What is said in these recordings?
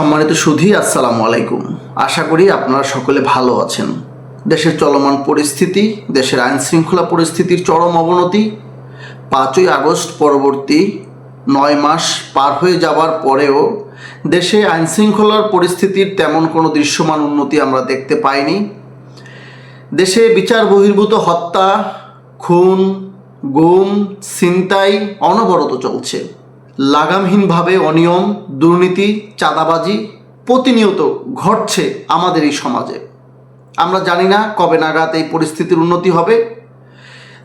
সম্মানিত সুধী, আসসালামু আলাইকুম। আশা করি আপনারা সকলে ভালো আছেন। দেশের চলমান পরিস্থিতি, দেশের আইন শৃঙ্খলা পরিস্থিতির চরম অবনতি, পাঁচই আগস্ট পরবর্তী নয় মাস পার হয়ে যাওয়ার পরেও দেশে আইন শৃঙ্খলার পরিস্থিতির তেমন কোনো দৃশ্যমান উন্নতি আমরা দেখতে পাইনি। দেশে বিচার বহির্ভূত হত্যা, খুন, গুম, ছিনতাই অনবরত চলছে। লাগামহীনভাবে অনিয়ম, দুর্নীতি, চাঁদাবাজি প্রতিনিয়ত ঘটছে আমাদের এই সমাজে। আমরা জানি না কবে নাগাদ এই পরিস্থিতির উন্নতি হবে।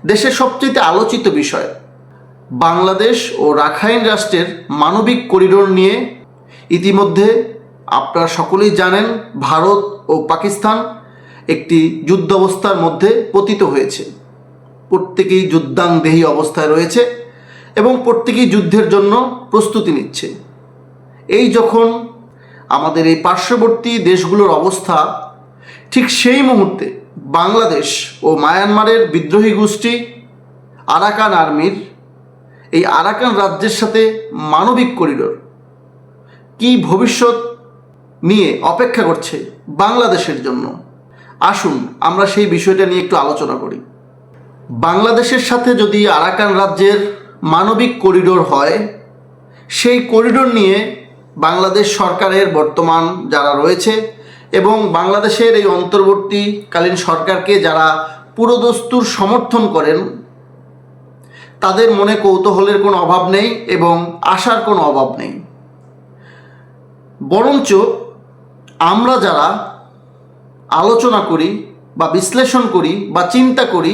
দেশের সবচেয়ে আলোচিত বিষয়, বাংলাদেশ ও রাখাইন রাষ্ট্রের মানবিক করিডোর নিয়ে ইতিমধ্যে আপনারা সকলেই জানেন ভারত ও পাকিস্তান একটি যুদ্ধ অবস্থার মধ্যে পতিত হয়েছে। প্রত্যেকেই যুদ্ধাংদেহী অবস্থায় রয়েছে। এবং প্রত্যেকেই যুদ্ধের জন্য প্রস্তুতি নিচ্ছে। এই যখন আমাদের এই পার্শ্ববর্তী দেশগুলোর অবস্থা, ঠিক সেই মুহূর্তে বাংলাদেশ ও মায়ানমারের বিদ্রোহী গোষ্ঠী আরাকান আর্মির এই আরাকান রাজ্যের সাথে মানবিক করিডোর কি ভবিষ্যৎ নিয়ে অপেক্ষা করছে বাংলাদেশের জন্য? আসুন আমরা সেই বিষয়টা নিয়ে একটু আলোচনা করি। বাংলাদেশের সাথে যদি আরাকান রাজ্যের মানবিক করিডোর হয়। সেই করিডোর নিয়ে বাংলাদেশ সরকারের বর্তমান যারা রয়েছে এবং বাংলাদেশের এই অন্তর্বর্তীকালীন সরকারকে যারা পুরোদস্তুর সমর্থন করেন, তাদের মনে কৌতূহলের কোনো অভাব নেই এবং আশার কোনো অভাব নেই। বরঞ্চ আমরা যারা আলোচনা করি বা বিশ্লেষণ করি বা চিন্তা করি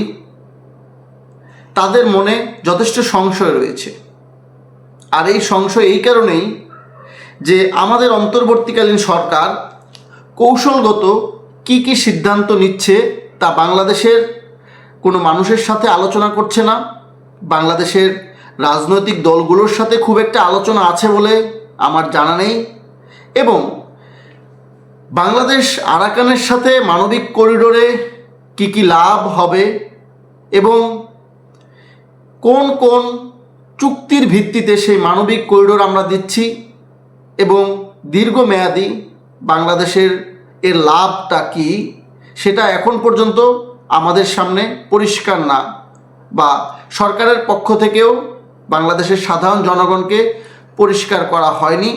তাদের মনে যথেষ্ট সংশয় রয়েছে। আর এই সংশয় এই কারণেই যে আমাদের অন্তর্বর্তীকালীন সরকার কৌশলগত কি কি সিদ্ধান্ত নিচ্ছে তা বাংলাদেশের কোনো মানুষের সাথে আলোচনা করছে না। বাংলাদেশের রাজনৈতিক দলগুলোর সাথে খুব একটা আলোচনা আছে বলে আমার জানা নেই। এবং বাংলাদেশ আরাকানের সাথে মানবিক করিডোরে কি কি লাভ হবে এবং কোন কোন চুক্তির ভিত্তিতে সেই মানবিক করিডোর আমরা দিচ্ছি এবং দীর্ঘমেয়াদী বাংলাদেশের এর লাভটা কি, সেটা এখন পর্যন্ত আমাদের সামনে পরিষ্কার না বা সরকারের পক্ষ থেকেও বাংলাদেশের সাধারণ জনগণকে পরিষ্কার করা হয়নি।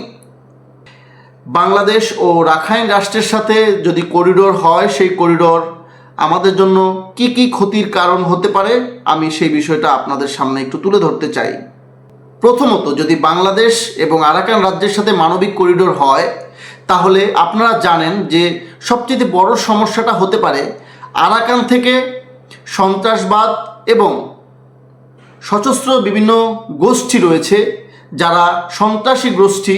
বাংলাদেশ ও রাখাইন রাষ্ট্রের সাথে যদি করিডোর হয়, সেই করিডোর আমাদের জন্য কি কি ক্ষতির কারণ হতে পারে, আমি সেই বিষয়টা আপনাদের সামনে একটু তুলে ধরতে চাই। প্রথমত, যদি বাংলাদেশ এবং আরাকান রাজ্যের সাথে মানবিক করিডোর হয়, তাহলে আপনারা জানেন যে সবচেয়ে বড় সমস্যাটা হতে পারে আরাকান থেকে সন্ত্রাসবাদ এবং সশস্ত্র বিভিন্ন গোষ্ঠী রয়েছে যারা সন্ত্রাসী গোষ্ঠী,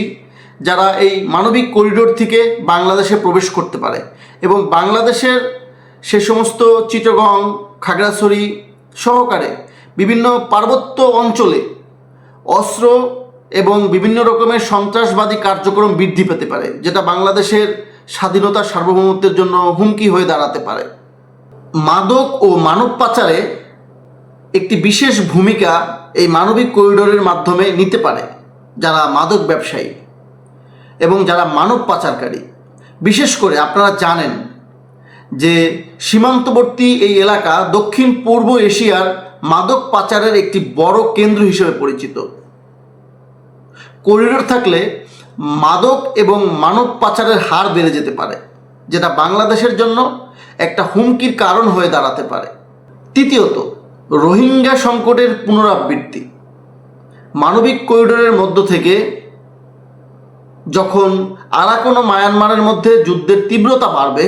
যারা এই মানবিক করিডোর থেকে বাংলাদেশে প্রবেশ করতে পারে এবং বাংলাদেশের সে সমস্ত চিটগং, খাগড়াছড়ি সহকারে বিভিন্ন পার্বত্য অঞ্চলে অস্ত্র এবং বিভিন্ন রকমের সন্ত্রাসবাদী কার্যক্রম বৃদ্ধি পেতে পারে, যেটা বাংলাদেশের স্বাধীনতা সার্বভৌমত্বের জন্য হুমকি হয়ে দাঁড়াতে পারে। মাদক ও মানব পাচারে একটি বিশেষ ভূমিকা এই মানবিক করিডোরের মাধ্যমে নিতে পারে, যারা মাদক ব্যবসায়ী এবং যারা মানব পাচারকারী। বিশেষ করে আপনারা জানেন যে সীমান্তবর্তী এই এলাকা দক্ষিণ পূর্ব এশিয়ার মাদক পাচারের একটি বড় কেন্দ্র হিসেবে পরিচিত। করিডোর থাকলে মাদক এবং মানব পাচারের হার বেড়ে যেতে পারে, যেটা বাংলাদেশের জন্য একটা হুমকির কারণ হয়ে দাঁড়াতে পারে। তৃতীয়ত, রোহিঙ্গা সংকটের পুনরাবৃত্তি। মানবিক করিডোরের মধ্য থেকে যখন আরাকোন মায়ানমারের মধ্যে যুদ্ধের তীব্রতা বাড়বে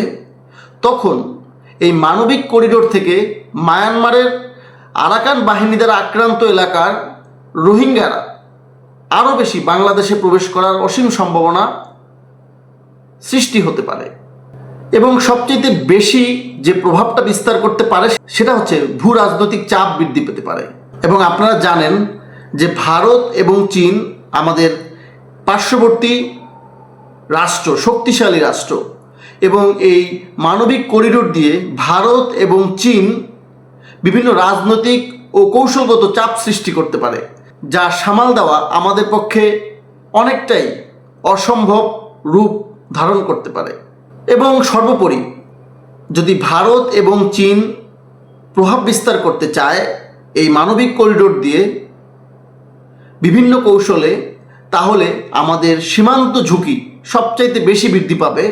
তখন এই মানবিক করিডোর থেকে মায়ানমারের আরাকান বাহিনী দ্বারা আক্রান্ত এলাকার রোহিঙ্গারা আরও বেশি বাংলাদেশে প্রবেশ করার অসীম সম্ভাবনা সৃষ্টি হতে পারে। এবং সবচেয়ে বেশি যে প্রভাবটা বিস্তার করতে পারে সেটা হচ্ছে ভূ রাজনৈতিক চাপ বৃদ্ধি পেতে পারে। এবং আপনারা জানেন যে ভারত এবং চীন আমাদের পার্শ্ববর্তী রাষ্ট্র, শক্তিশালী রাষ্ট্র। এবং এই মানবিক করিডোর দিয়ে ভারত এবং চীন বিভিন্ন রাজনৈতিক ও কৌশলগত চাপ সৃষ্টি করতে পারে, যা সামাল দেওয়া আমাদের পক্ষে অনেকটাই অসম্ভব রূপ ধারণ করতে পারে। এবং সর্বোপরি, যদি ভারত এবং চীন প্রভাব বিস্তার করতে চায় এই মানবিক করিডোর দিয়ে বিভিন্ন কৌশলে, তাহলে আমাদের সীমান্ত ঝুঁকি সবচাইতে বেশি বৃদ্ধি পাবে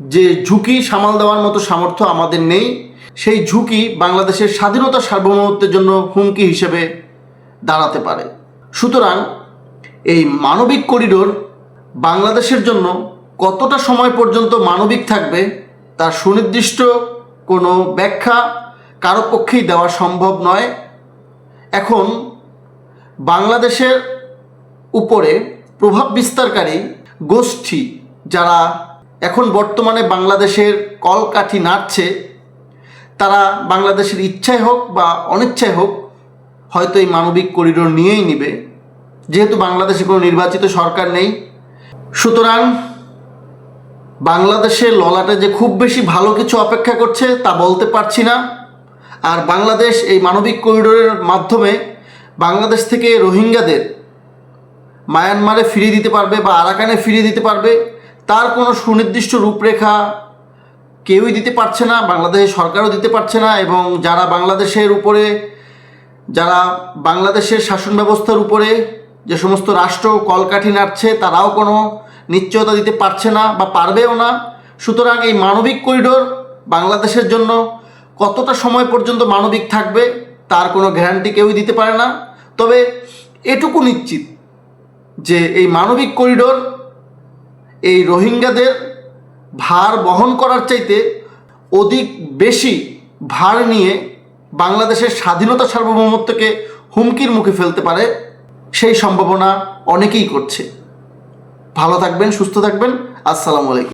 যে ঝুঁকি সামাল দেওয়ার মতো সামর্থ্য আমাদের নেই, সেই ঝুঁকি বাংলাদেশের স্বাধীনতা সার্বভৌমত্বের জন্য হুমকি হিসেবে দাঁড়াতে পারে। সুতরাং এই মানবিক করিডোর বাংলাদেশের জন্য কতটা সময় পর্যন্ত মানবিক থাকবে, তার সুনির্দিষ্ট কোনো ব্যাখ্যা কারও পক্ষেই দেওয়া সম্ভব নয়। এখন বাংলাদেশের উপরে প্রভাব বিস্তারকারী গোষ্ঠী যারা এখন বর্তমানে বাংলাদেশের কলকাঠি নাড়ছে। তারা বাংলাদেশের ইচ্ছায় হোক বা অনিচ্ছায় হোক, হয়তো এই মানবিক করিডোর নিয়েই নিবে। যেহেতু বাংলাদেশে কোনো নির্বাচিত সরকার নেই। সুতরাং বাংলাদেশের ললাটে যে খুব বেশি ভালো কিছু অপেক্ষা করছে তা বলতে পারছি না। আর বাংলাদেশ এই মানবিক করিডোরের মাধ্যমে বাংলাদেশ থেকে রোহিঙ্গাদের মায়ানমারে ফিরিয়ে দিতে পারবে বা আরাকানে ফিরিয়ে দিতে পারবে। তার কোনো সুনির্দিষ্ট রূপরেখা কেউই দিতে পারছে না, বাংলাদেশ সরকারও দিতে পারছে না, এবং যারা বাংলাদেশের উপরে, যারা বাংলাদেশের শাসন ব্যবস্থার উপরে যে সমস্ত রাষ্ট্র কলকাঠি নাড়ছে, তারাও কোনো নিশ্চয়তা দিতে পারছে না বা পারবেও না। সুতরাং এই মানবিক করিডোর বাংলাদেশের জন্য কতটা সময় পর্যন্ত মানবিক থাকবে, তার কোনো গ্যারান্টি কেউই দিতে পারে না। তবে এটুকু নিশ্চিত যে এই মানবিক করিডোর এই রোহিঙ্গাদের ভার বহন করার চাইতে অধিক বেশি ভার নিয়ে বাংলাদেশের স্বাধীনতা সার্বভৌমত্বকে হুমকির মুখে ফেলতে পারে সেই সম্ভাবনা অনেকেই করছে। ভালো থাকবেন, সুস্থ থাকবেন। আসসালামু আলাইকুম।